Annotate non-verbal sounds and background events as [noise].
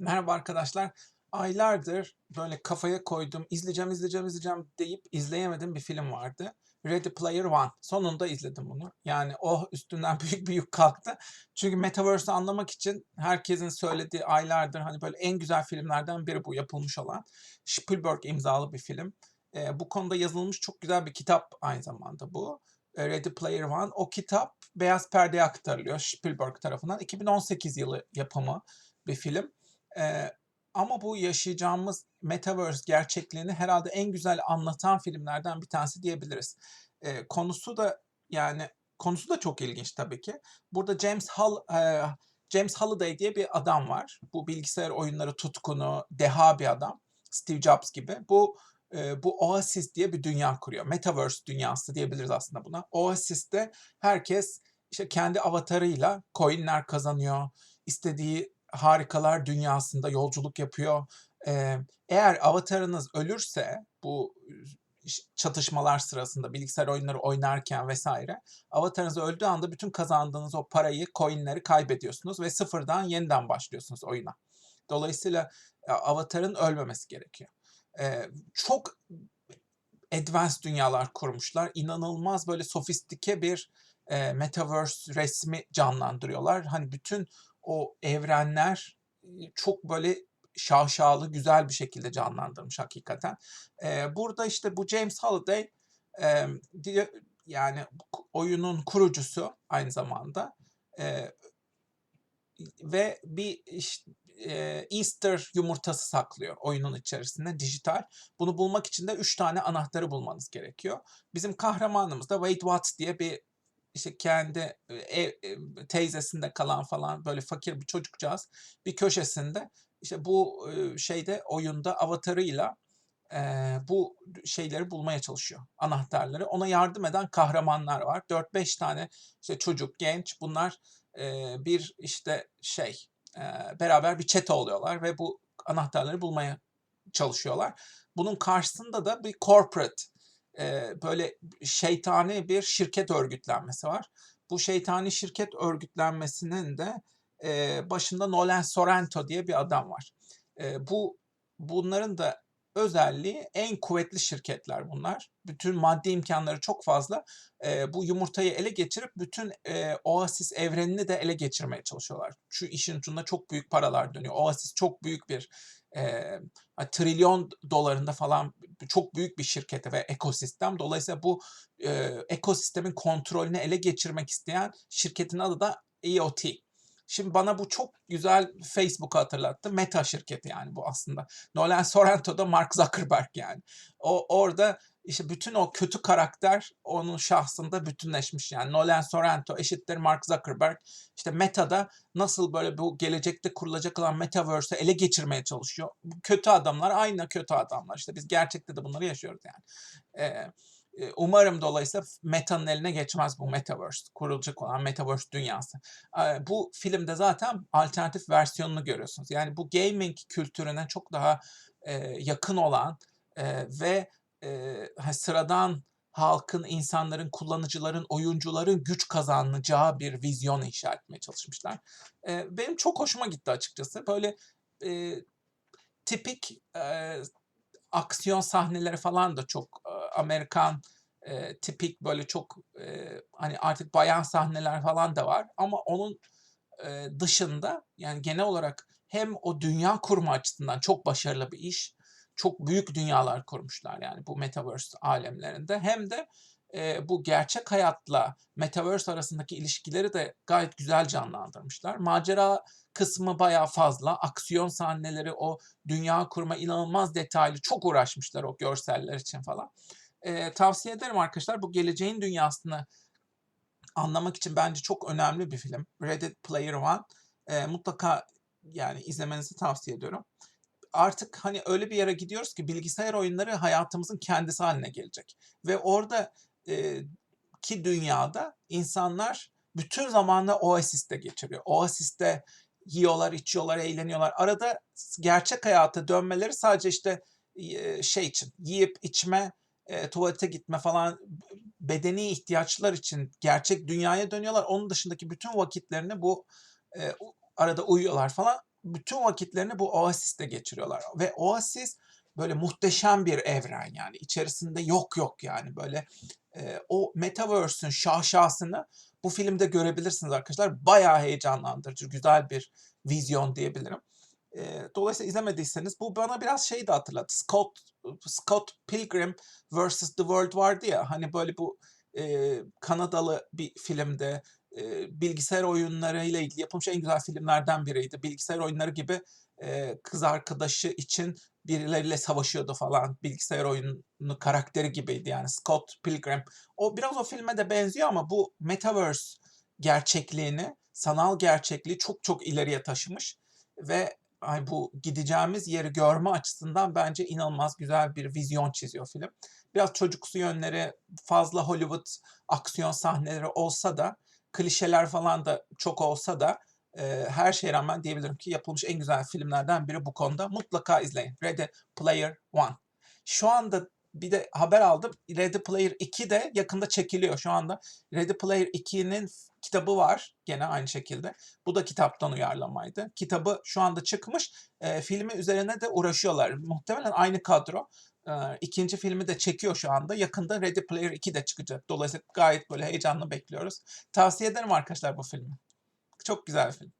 Merhaba arkadaşlar. Aylardır böyle kafaya koydum, izleyeceğim, izleyeceğim, izleyeceğim deyip izleyemedim bir film vardı. Ready Player One. Sonunda izledim bunu. Yani o üstünden [laughs] büyük bir yük kalktı. Çünkü Metaverse'ü anlamak için herkesin söylediği aylardır hani böyle en güzel filmlerden biri bu yapılmış olan. Spielberg imzalı bir film. Ee, bu konuda yazılmış çok güzel bir kitap aynı zamanda bu. Ready Player One. O kitap Beyaz Perde'ye aktarılıyor Spielberg tarafından. 2018 yılı yapımı bir film. Ee, ama bu yaşayacağımız Metaverse gerçekliğini herhalde en güzel anlatan filmlerden bir tanesi diyebiliriz. Ee, konusu da yani konusu da çok ilginç tabii ki. Burada James Hall e, James Halliday diye bir adam var. Bu bilgisayar oyunları tutkunu, deha bir adam. Steve Jobs gibi. Bu e, bu Oasis diye bir dünya kuruyor. Metaverse dünyası diyebiliriz aslında buna. Oasis'te herkes işte kendi avatarıyla coinler kazanıyor. istediği harikalar dünyasında yolculuk yapıyor. Eğer avatarınız ölürse bu çatışmalar sırasında bilgisayar oyunları oynarken vesaire avatarınız öldüğü anda bütün kazandığınız o parayı, coinleri kaybediyorsunuz ve sıfırdan yeniden başlıyorsunuz oyuna. Dolayısıyla e, avatarın ölmemesi gerekiyor. Çok advanced dünyalar kurmuşlar. İnanılmaz böyle sofistike bir metaverse resmi canlandırıyorlar. Hani bütün o evrenler çok böyle şaşalı, güzel bir şekilde canlandırmış hakikaten. Burada işte bu James Halliday e, yani oyunun kurucusu aynı zamanda ve bir iş- e, Easter yumurtası saklıyor oyunun içerisinde dijital. Bunu bulmak için de 3 tane anahtarı bulmanız gerekiyor. Bizim kahramanımız da Wade Watts diye bir işte kendi ev, teyzesinde kalan falan böyle fakir bir çocukcağız bir köşesinde işte bu şeyde oyunda avatarıyla e, bu şeyleri bulmaya çalışıyor anahtarları. Ona yardım eden kahramanlar var. 4-5 tane işte çocuk, genç bunlar e, bir işte şey e, beraber bir çete oluyorlar ve bu anahtarları bulmaya çalışıyorlar. Bunun karşısında da bir corporate e, böyle şeytani bir şirket örgütlenmesi var. Bu şeytani şirket örgütlenmesinin de e, başında Nolan Sorrento diye bir adam var. E, bu bunların da özelliği en kuvvetli şirketler bunlar. Bütün maddi imkanları çok fazla. E, bu yumurtayı ele geçirip bütün e, Oasis evrenini de ele geçirmeye çalışıyorlar. Şu işin ucunda çok büyük paralar dönüyor. Oasis çok büyük bir e, trilyon dolarında falan çok büyük bir şirkete ve ekosistem. Dolayısıyla bu e, ekosistemin kontrolünü ele geçirmek isteyen şirketin adı da EOT. Şimdi bana bu çok güzel Facebook'u hatırlattı. Meta şirketi yani bu aslında. Nolan Sorrento da Mark Zuckerberg yani. O orada işte bütün o kötü karakter onun şahsında bütünleşmiş yani. Nolan Sorrento eşittir Mark Zuckerberg. İşte Meta'da nasıl böyle bu gelecekte kurulacak olan Metaverse'ü ele geçirmeye çalışıyor. Bu kötü adamlar aynı kötü adamlar. İşte biz gerçekte de bunları yaşıyoruz yani. Ee, e, umarım dolayısıyla Meta'nın eline geçmez bu Metaverse, kurulacak olan Metaverse dünyası. Ee, Bu filmde zaten alternatif versiyonunu görüyorsunuz. Yani bu gaming kültürüne çok daha e, yakın olan e, ve e, sıradan halkın, insanların, kullanıcıların, oyuncuların güç kazanacağı bir vizyon inşa etmeye çalışmışlar. E, benim çok hoşuma gitti açıkçası. Böyle e, tipik e, aksiyon sahneleri falan da çok e, Amerikan e, tipik böyle çok e, hani artık bayan sahneler falan da var ama onun e, dışında yani genel olarak hem o dünya kurma açısından çok başarılı bir iş. Çok büyük dünyalar kurmuşlar yani bu metaverse alemlerinde. Hem de e, bu gerçek hayatla metaverse arasındaki ilişkileri de gayet güzel canlandırmışlar. Macera kısmı bayağı fazla. Aksiyon sahneleri, o dünya kurma inanılmaz detaylı. Çok uğraşmışlar o görseller için falan. E, tavsiye ederim arkadaşlar. Bu geleceğin dünyasını anlamak için bence çok önemli bir film. Ready Player One. E, mutlaka yani izlemenizi tavsiye ediyorum. Artık hani öyle bir yere gidiyoruz ki bilgisayar oyunları hayatımızın kendisi haline gelecek. Ve orada e, ki dünyada insanlar bütün zamanını Oasis'te geçiriyor. Oasis'te yiyorlar, içiyorlar, eğleniyorlar. Arada gerçek hayata dönmeleri sadece işte e, şey için yiyip içme, e, tuvalete gitme falan bedeni ihtiyaçlar için gerçek dünyaya dönüyorlar. Onun dışındaki bütün vakitlerini bu e, arada uyuyorlar falan. Bütün vakitlerini bu Oasis'te geçiriyorlar ve Oasis böyle muhteşem bir evren yani içerisinde yok yok yani böyle e, o Metaverse'ün şaşasını bu filmde görebilirsiniz arkadaşlar. Bayağı heyecanlandırıcı, güzel bir vizyon diyebilirim. E, dolayısıyla izlemediyseniz bu bana biraz şey de hatırlattı. Scott Scott Pilgrim vs. The World vardı ya hani böyle bu e, Kanadalı bir filmde e, bilgisayar oyunlarıyla ilgili yapılmış en güzel filmlerden biriydi. Bilgisayar oyunları gibi e, kız arkadaşı için birileriyle savaşıyordu falan. Bilgisayar oyunu karakteri gibiydi yani Scott Pilgrim. O biraz o filme de benziyor ama bu Metaverse gerçekliğini, sanal gerçekliği çok çok ileriye taşımış ve ay bu gideceğimiz yeri görme açısından bence inanılmaz güzel bir vizyon çiziyor film. Biraz çocuksu yönleri, fazla Hollywood aksiyon sahneleri olsa da, klişeler falan da çok olsa da e, her şeye rağmen diyebilirim ki yapılmış en güzel filmlerden biri bu konuda. Mutlaka izleyin. Ready Player One. Şu anda bir de haber aldım. Ready Player 2 de yakında çekiliyor şu anda. Ready Player 2'nin kitabı var gene aynı şekilde. Bu da kitaptan uyarlamaydı. Kitabı şu anda çıkmış. E, filmi üzerine de uğraşıyorlar. Muhtemelen aynı kadro. E, ikinci filmi de çekiyor şu anda. Yakında Ready Player 2 de çıkacak. Dolayısıyla gayet böyle heyecanlı bekliyoruz. Tavsiye ederim arkadaşlar bu filmi. Çok güzel bir film.